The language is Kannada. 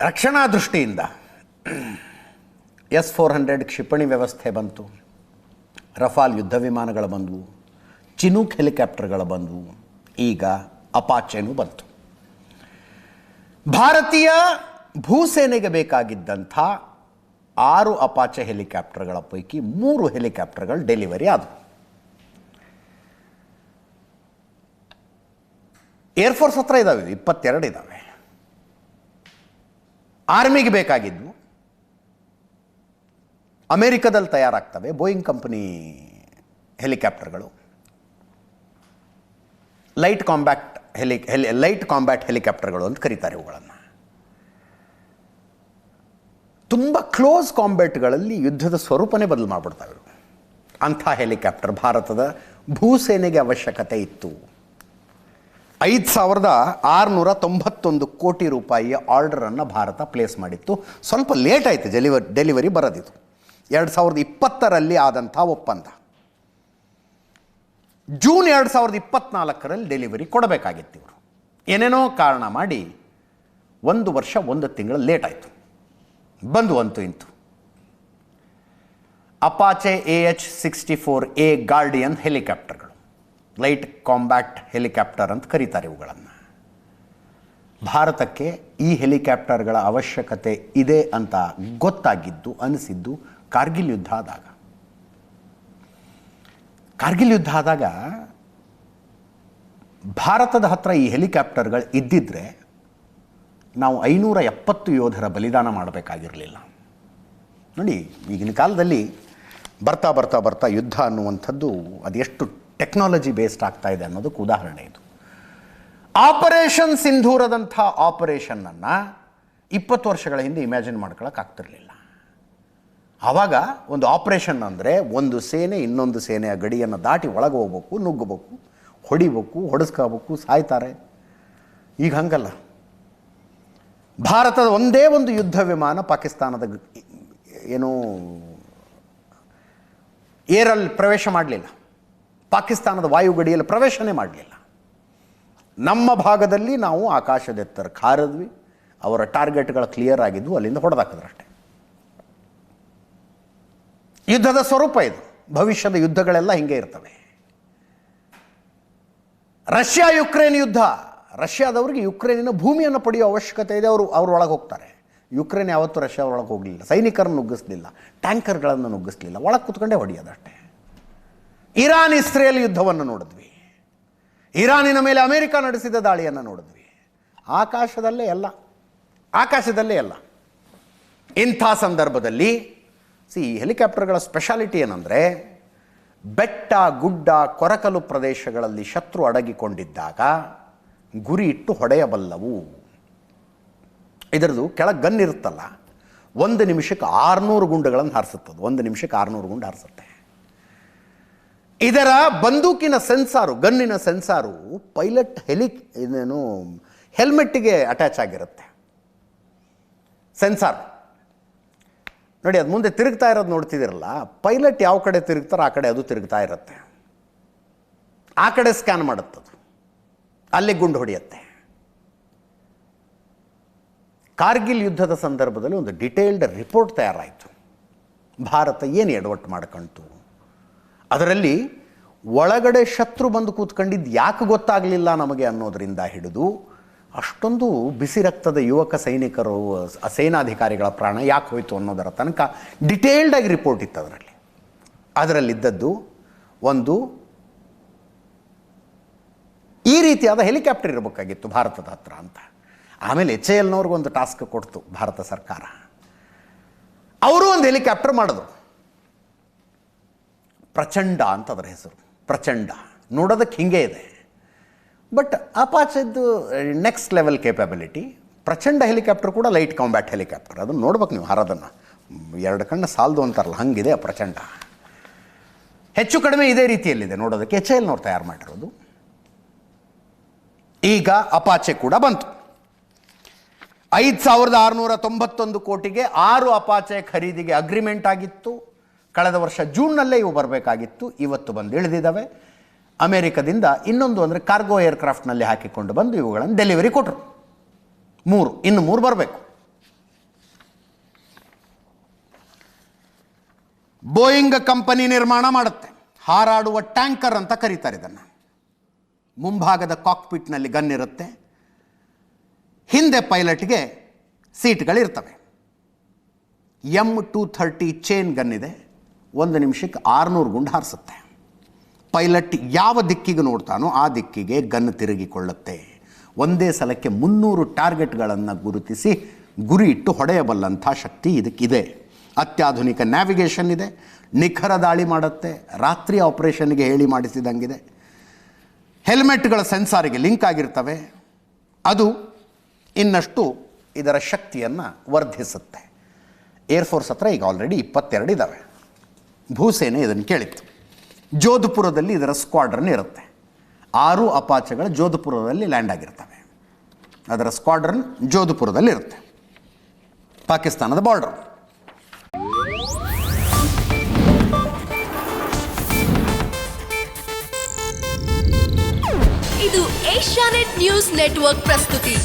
ರಕ್ಷಣಾ ದೃಷ್ಟಿಯಿಂದ ಎಸ್ ಫೋರ್ ಹಂಡ್ರೆಡ್ ಕ್ಷಿಪಣಿ ವ್ಯವಸ್ಥೆ ಬಂತು. ರಫಾಲ್ ಯುದ್ಧ ವಿಮಾನಗಳು ಬಂದವು. ಚಿನೂಕ್ ಹೆಲಿಕಾಪ್ಟರ್ಗಳು ಬಂದವು. ಈಗ ಅಪಾಚೆನೂ ಬಂತು. ಭಾರತೀಯ ಭೂಸೇನೆಗೆ ಬೇಕಾಗಿದ್ದಂಥ ಆರು ಅಪಾಚೆ ಹೆಲಿಕಾಪ್ಟರ್ಗಳ ಪೈಕಿ ಮೂರು ಹೆಲಿಕಾಪ್ಟರ್ಗಳು ಡೆಲಿವರಿ ಆದವು. ಏರ್ಫೋರ್ಸ್ ಹತ್ರ ಇದ್ದಾವೆ ಇಪ್ಪತ್ತೆರಡು ಇದ್ದಾವೆ ಆರ್ಮಿಗೆ ಬೇಕಾಗಿದ್ವು. ಅಮೇರಿಕದಲ್ಲಿ ತಯಾರಾಗ್ತವೆ Boeing company ಹೆಲಿಕಾಪ್ಟರ್ಗಳು. Light combat heli heli, light combat ಹೆಲಿಕಾಪ್ಟರ್ಗಳು ಅಂತ ಕರೀತಾರೆ ಇವುಗಳನ್ನು. ತುಂಬ ಕ್ಲೋಸ್ ಕಾಂಬ್ಯಾಟ್ಗಳಲ್ಲಿ ಯುದ್ಧದ ಸ್ವರೂಪನೇ ಬದಲು ಮಾಡಿಬಿಡ್ತಾವೆ. ಅಂಥ ಹೆಲಿಕಾಪ್ಟರ್ ಭಾರತದ ಭೂಸೇನೆಗೆ ಅವಶ್ಯಕತೆ ಇತ್ತು. ಐದು ಸಾವಿರದ ಆರುನೂರ ತೊಂಬತ್ತೊಂದು ಕೋಟಿ ರೂಪಾಯಿಯ ಆರ್ಡರನ್ನು ಭಾರತ ಪ್ಲೇಸ್ ಮಾಡಿತ್ತು. ಸ್ವಲ್ಪ ಲೇಟ್ ಆಯಿತು ಡೆಲಿವರಿ ಡೆಲಿವರಿ ಬರೋದಿತ್ತು ಎರಡು ಸಾವಿರದ ಇಪ್ಪತ್ತರಲ್ಲಿ ಆದಂಥ ಒಪ್ಪಂದ. ಜೂನ್ ಎರಡು ಸಾವಿರದ ಇಪ್ಪತ್ನಾಲ್ಕರಲ್ಲಿ ಡೆಲಿವರಿ ಕೊಡಬೇಕಾಗಿತ್ತು ಇವರು. ಏನೇನೋ ಕಾರಣ ಮಾಡಿ ಒಂದು ವರ್ಷ, ಒಂದು ತಿಂಗಳು ಲೇಟ್ ಆಯಿತು. ಬಂದು ಅಂತು ಇಂತು. Apache A H sixty four E Guardian ಹೆಲಿಕಾಪ್ಟರ್ಗಳು light combat helicopter ಅಂತ ಕರೀತಾರೆ ಇವುಗಳನ್ನು. ಭಾರತಕ್ಕೆ ಈ ಹೆಲಿಕಾಪ್ಟರ್ಗಳ ಅವಶ್ಯಕತೆ ಇದೆ ಅಂತ ಗೊತ್ತಾಗಿದ್ದು, ಅನಿಸಿದ್ದು ಕಾರ್ಗಿಲ್ ಯುದ್ಧ ಆದಾಗ. ಕಾರ್ಗಿಲ್ ಯುದ್ಧ ಆದಾಗ ಭಾರತದ ಹತ್ರ ಈ ಹೆಲಿಕಾಪ್ಟರ್ಗಳು ಇದ್ದಿದ್ರೆ ನಾವು ಐನೂರ ಎಪ್ಪತ್ತು ಯೋಧರ ಬಲಿದಾನ ಮಾಡಬೇಕಾಗಿರಲಿಲ್ಲ. ನೋಡಿ, ಈಗಿನ ಕಾಲದಲ್ಲಿ ಬರ್ತಾ ಬರ್ತಾ ಬರ್ತಾ ಯುದ್ಧ ಅನ್ನುವಂಥದ್ದು ಅದೆಷ್ಟು ಟೆಕ್ನಾಲಜಿ ಬೇಸ್ಡ್ ಆಗ್ತಾ ಇದೆ ಅನ್ನೋದಕ್ಕೆ ಉದಾಹರಣೆ ಇದು. ಆಪರೇಷನ್ ಸಿಂಧೂರದಂಥ ಆಪರೇಷನ್ನನ್ನು ಇಪ್ಪತ್ತು ವರ್ಷಗಳ ಹಿಂದೆ ಇಮ್ಯಾಜಿನ್ ಮಾಡ್ಕೊಳಕ್ಕೆ ಆಗ್ತಿರಲಿಲ್ಲ. ಆವಾಗ ಒಂದು ಆಪರೇಷನ್ ಅಂದರೆ ಒಂದು ಸೇನೆ ಇನ್ನೊಂದು ಸೇನೆಯ ಗಡಿಯನ್ನು ದಾಟಿ ಒಳಗೆ ಹೋಗ್ಬೇಕು, ನುಗ್ಗಬೇಕು, ಹೊಡಿಬೇಕು, ಹೊಡೆಸ್ಕೋಬೇಕು, ಸಾಯ್ತಾರೆ. ಈಗ ಹಂಗಲ್ಲ. ಭಾರತದ ಒಂದೇ ಒಂದು ಯುದ್ಧ ವಿಮಾನ ಪಾಕಿಸ್ತಾನದ ಏನು ಏರಲ್ಲಿ ಪ್ರವೇಶ ಮಾಡಲಿಲ್ಲ. ಪಾಕಿಸ್ತಾನದ ವಾಯುಗಡಿಯಲ್ಲಿ ಪ್ರವೇಶನೇ ಮಾಡಲಿಲ್ಲ. ನಮ್ಮ ಭಾಗದಲ್ಲಿ ನಾವು ಆಕಾಶದೆತ್ತರ ಕಾರದ್ವಿ ಅವರ ಟಾರ್ಗೆಟ್ಗಳು ಕ್ಲಿಯರ್ ಆಗಿದ್ವು, ಅಲ್ಲಿಂದ ಹೊಡೆದಾಕಿದ್ರಷ್ಟೇ. ಯುದ್ಧದ ಸ್ವರೂಪ ಇದು, ಭವಿಷ್ಯದ ಯುದ್ಧಗಳೆಲ್ಲ ಹಿಂಗೆ ಇರ್ತವೆ. ರಷ್ಯಾ ಯುಕ್ರೇನ್ ಯುದ್ಧ, ರಷ್ಯಾದವ್ರಿಗೆ ಯುಕ್ರೇನಿನ ಭೂಮಿಯನ್ನು ಪಡೆಯುವ ಅವಶ್ಯಕತೆ ಇದೆ, ಅವರು ಅವ್ರ ಒಳಗೆ ಹೋಗ್ತಾರೆ. ಯುಕ್ರೇನ್ ಯಾವತ್ತೂ ರಷ್ಯಾ ಒಳಗೆ ಹೋಗಲಿಲ್ಲ, ಸೈನಿಕರನ್ನು ನುಗ್ಗಿಸ್ಲಿಲ್ಲ, ಟ್ಯಾಂಕರ್ಗಳನ್ನು ನುಗ್ಗಿಸ್ಲಿಲ್ಲ, ಒಳಗೆ ಕುತ್ಕೊಂಡೇ ಹೊಡೆಯೋದಷ್ಟೇ. ಇರಾನ್ ಇಸ್ರೇಲ್ ಯುದ್ಧವನ್ನು ನೋಡಿದ್ವಿ. ಇರಾನಿನ ಮೇಲೆ ಅಮೆರಿಕ ನಡೆಸಿದ ದಾಳಿಯನ್ನು ನೋಡಿದ್ವಿ. ಆಕಾಶದಲ್ಲೇ ಎಲ್ಲ. ಆಕಾಶದಲ್ಲೇ ಎಲ್ಲ. ಇಂಥ ಸಂದರ್ಭದಲ್ಲಿ ಸಿ ಈ ಹೆಲಿಕಾಪ್ಟರ್ಗಳ ಸ್ಪೆಷಾಲಿಟಿ ಏನಂದರೆ, ಬೆಟ್ಟ, ಗುಡ್ಡ, ಕೊರಕಲು ಪ್ರದೇಶಗಳಲ್ಲಿ ಶತ್ರು ಅಡಗಿಕೊಂಡಿದ್ದಾಗ ಗುರಿ ಇಟ್ಟು ಹೊಡೆಯಬಲ್ಲವು. ಇದರದು ಕೆಳ ಗನ್ ಇರುತ್ತಲ್ಲ, ಒಂದು ನಿಮಿಷಕ್ಕೆ ಆರುನೂರು ಗುಂಡುಗಳನ್ನು ಹಾರಿಸುತ್ತದೆ ಒಂದು ನಿಮಿಷಕ್ಕೆ ಆರುನೂರು ಗುಂಡು ಹಾರಿಸುತ್ತೆ. ಇದರ ಬಂದೂಕಿನ ಸೆನ್ಸಾರು, ಗನ್ನಿನ ಸೆನ್ಸಾರು ಪೈಲಟ್ ಹೆಲಿ ಇದೇನು ಹೆಲ್ಮೆಟ್ಟಿಗೆ ಅಟ್ಯಾಚ್ ಆಗಿರುತ್ತೆ. ಸೆನ್ಸಾರ್. ನೋಡಿ, ಅದು ಮುಂದೆ ತಿರುಗ್ತಾ ಇರೋದು ನೋಡ್ತಿದ್ದೀರಲ್ಲ, ಪೈಲಟ್ ಯಾವ ಕಡೆ ತಿರುಗ್ತಾರೋ ಆ ಕಡೆ ಅದು ತಿರುಗ್ತಾ ಇರುತ್ತೆ. ಆ ಕಡೆ ಸ್ಕ್ಯಾನ್ ಮಾಡುತ್ತದು ಅಲ್ಲಿ ಗುಂಡು ಹೊಡೆಯುತ್ತೆ. ಕಾರ್ಗಿಲ್ ಯುದ್ಧದ ಸಂದರ್ಭದಲ್ಲಿ ಒಂದು ಡಿಟೇಲ್ಡ್ ರಿಪೋರ್ಟ್ ತಯಾರಾಯಿತು. ಭಾರತ ಏನು ಎಡವಟ್ಟು ಮಾಡ್ಕೊಂತು? ಅದರಲ್ಲಿ ಒಳಗಡೆ ಶತ್ರು ಬಂದು ಕೂತ್ಕೊಂಡಿದ್ದು ಯಾಕೆ ಗೊತ್ತಾಗಲಿಲ್ಲ ನಮಗೆ ಅನ್ನೋದರಿಂದ ಹಿಡಿದು ಅಷ್ಟೊಂದು ಬಿಸಿ ರಕ್ತದ ಯುವಕ ಸೈನಿಕರು ಸೇನಾಧಿಕಾರಿಗಳ ಪ್ರಾಣ ಯಾಕೆ ಹೋಯಿತು ಅನ್ನೋದರ ತನಕ ಡಿಟೇಲ್ಡಾಗಿ ರಿಪೋರ್ಟ್ ಇತ್ತು ಅದರಲ್ಲಿ. ಅದರಲ್ಲಿದ್ದದ್ದು ಒಂದು ಈ ರೀತಿಯಾದ ಹೆಲಿಕಾಪ್ಟರ್ ಇರಬೇಕಾಗಿತ್ತು ಭಾರತದ ಹತ್ರ ಅಂತ. ಆಮೇಲೆ ಎಚ್ ಎ ಎಲ್ನವ್ರಿಗೊಂದು ಟಾಸ್ಕ್ ಕೊಡ್ತು ಭಾರತ ಸರ್ಕಾರ. ಅವರು ಒಂದು ಹೆಲಿಕಾಪ್ಟರ್ ಮಾಡಿದ್ರು. ಪ್ರಚಂಡ ಅಂತ ಅದರ ಹೆಸರು. ಪ್ರಚಂಡ. ನೋಡೋದಕ್ಕೆ ಹಿಂಗೆ ಇದೆ. But ಅಪಾಚದ್ದು next level capability Prachand helicopter ಕೂಡ ಲೈಟ್ ಕಾಂಬ್ಯಾಟ್ ಹೆಲಿಕಾಪ್ಟರ್ ಅದನ್ನು ನೋಡ್ಬೇಕು ನೀವು ಹರದನ್ನು. ಎರಡು ಕಣ್ಣು ಸಾಲದು ಅಂತಾರಲ್ಲ, ಹಂಗಿದೆ ಆ ಪ್ರಚಂಡ. ಹೆಚ್ಚು ಕಡಿಮೆ ಇದೇ ರೀತಿಯಲ್ಲಿದೆ ನೋಡೋದಕ್ಕೆ. ಎಚ್ ನೋಡಿ ತಯಾರು ಮಾಡಿರೋದು. ಈಗ ಅಪಾಚೆ ಕೂಡ ಬಂತು. ಐದು ಸಾವಿರದ ಆರುನೂರ ತೊಂಬತ್ತೊಂದು ಕೋಟಿಗೆ ಆರು ಅಪಾಚೆ ಖರೀದಿಗೆ ಅಗ್ರಿಮೆಂಟ್ ಆಗಿತ್ತು. ಕಳೆದ ವರ್ಷ ಜೂನ್ನಲ್ಲೇ ಇವು ಬರಬೇಕಾಗಿತ್ತು, ಇವತ್ತು ಬಂದು ಇಳಿದಿದ್ದಾವೆ. ಅಮೇರಿಕದಿಂದ ಇನ್ನೊಂದು ಅಂದರೆ ಕಾರ್ಗೋ ಏರ್ಕ್ರಾಫ್ಟ್ನಲ್ಲಿ ಹಾಕಿಕೊಂಡು ಬಂದು ಇವುಗಳನ್ನು ಡೆಲಿವರಿ ಕೊಟ್ಟರು ಮೂರು, ಇನ್ನು ಮೂರು ಬರಬೇಕು. ಬೋಯಿಂಗ್ ಕಂಪನಿ ನಿರ್ಮಾಣ ಮಾಡುತ್ತೆ. ಹಾರಾಡುವ ಟ್ಯಾಂಕರ್ ಅಂತ ಕರೀತಾರೆ ಇದನ್ನು. ಮುಂಭಾಗದ ಕಾಕ್ಪಿಟ್ನಲ್ಲಿ ಗನ್ ಇರುತ್ತೆ. ಹಿಂದೆ ಪೈಲಟ್ಗೆ ಸೀಟ್ಗಳಿರ್ತವೆ. M two thirty chain gun ಇದೆ. ಒಂದು ನಿಮಿಷಕ್ಕೆ ಆರುನೂರು ಗುಂಡು ಹಾರಿಸುತ್ತೆ. ಪೈಲಟ್ ಯಾವ ದಿಕ್ಕಿಗೆ ನೋಡ್ತಾನೋ ಆ ದಿಕ್ಕಿಗೆ ಗನ್ ತಿರುಗಿಕೊಳ್ಳುತ್ತೆ. ಒಂದೇ ಸಲಕ್ಕೆ ಮುನ್ನೂರು ಟಾರ್ಗೆಟ್ಗಳನ್ನು ಗುರುತಿಸಿ ಗುರಿ ಇಟ್ಟು ಹೊಡೆಯಬಲ್ಲಂಥ ಶಕ್ತಿ ಇದಕ್ಕಿದೆ. ಅತ್ಯಾಧುನಿಕ ನ್ಯಾವಿಗೇಷನ್ ಇದೆ. ನಿಖರ ದಾಳಿ ಮಾಡುತ್ತೆ. ರಾತ್ರಿ ಆಪರೇಷನ್ಗೆ ಹೇಳಿ ಮಾಡಿಸಿದಂಗಿದೆ. ಹೆಲ್ಮೆಟ್ಗಳ ಸೆನ್ಸಾರಿಗೆ ಲಿಂಕ್ ಆಗಿರ್ತವೆ. ಅದು ಇನ್ನಷ್ಟು ಇದರ ಶಕ್ತಿಯನ್ನು ವರ್ಧಿಸುತ್ತೆ. ಏರ್ಫೋರ್ಸ್ ಹತ್ರ ಈಗ ಆಲ್ರೆಡಿ ಇಪ್ಪತ್ತೆರಡು ಇದ್ದಾವೆ ಭೂಸೇನೆ ಇದನ್ನು ಕೇಳಿತ್ತು. ಜೋಧಪುರದಲ್ಲಿ ಇದರ ಸ್ಕ್ವಾಡ್ರನ್ ಇರುತ್ತೆ. ಆರು ಅಪಾಚೆಗಳು ಜೋಧಪುರದಲ್ಲಿ ಲ್ಯಾಂಡ್ ಆಗಿರ್ತವೆ. ಅದರ ಸ್ಕ್ವಾಡ್ರನ್ ಜೋಧಪುರದಲ್ಲಿ ಇರುತ್ತೆ. ಪಾಕಿಸ್ತಾನದ ಬಾರ್ಡರ್. ಇದು ಏಷ್ಯಾನೆಟ್ ನ್ಯೂಸ್ ನೆಟ್ವರ್ಕ್ ಪ್ರಸ್ತುತಿ.